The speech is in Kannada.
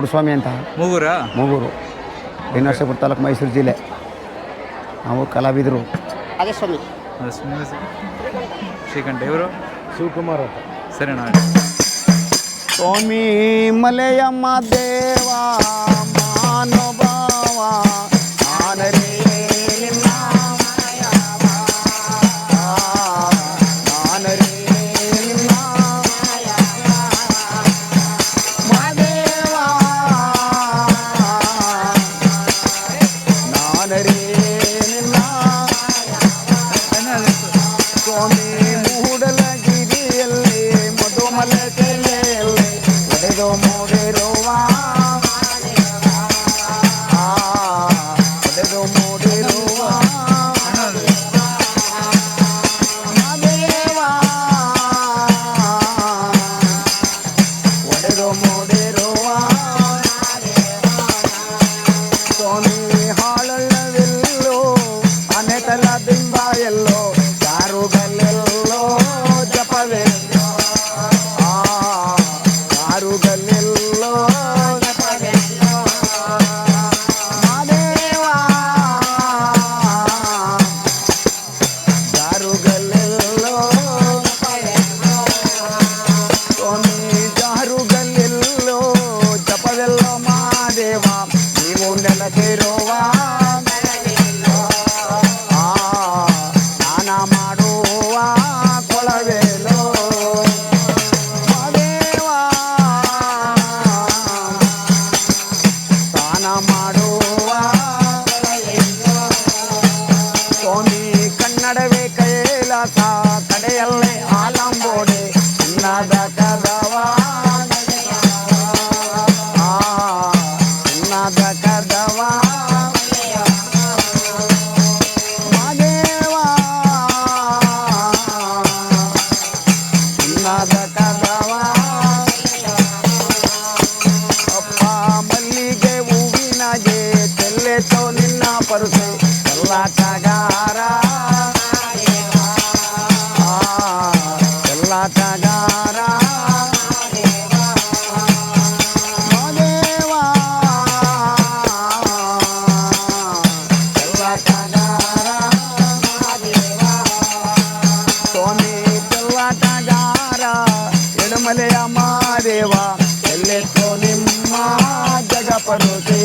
ಪುಡಸ್ವಾಮಿ ಅಂತ. ಮೂಗೂರ? ಮೂಗೂರು. ಶ್ರೀನಿವಾಸಪುರ ತಾಲೂಕು ಮೈಸೂರು ಜಿಲ್ಲೆ. ನಾವು ಕಲಾವಿದರು. ಸ್ವಾಮಿ ಶ್ರೀಕಂಠ ಇವರು? ಶಿವಕುಮಾರ್ ಅಂತ. ಸರಿ ನಾನು ಸ್ವಾಮಿ ಮಲೆಯಮ್ಮ ದೇವ I let that ಸ್ನಾನ ಮಾಡುವ ಸ್ವಾಮಿ ಕನ್ನಡವೇ ಕೈಲಾಸ. కమలయ మాదేవా ఎల్లెతో నిమ్మ జగపరుతే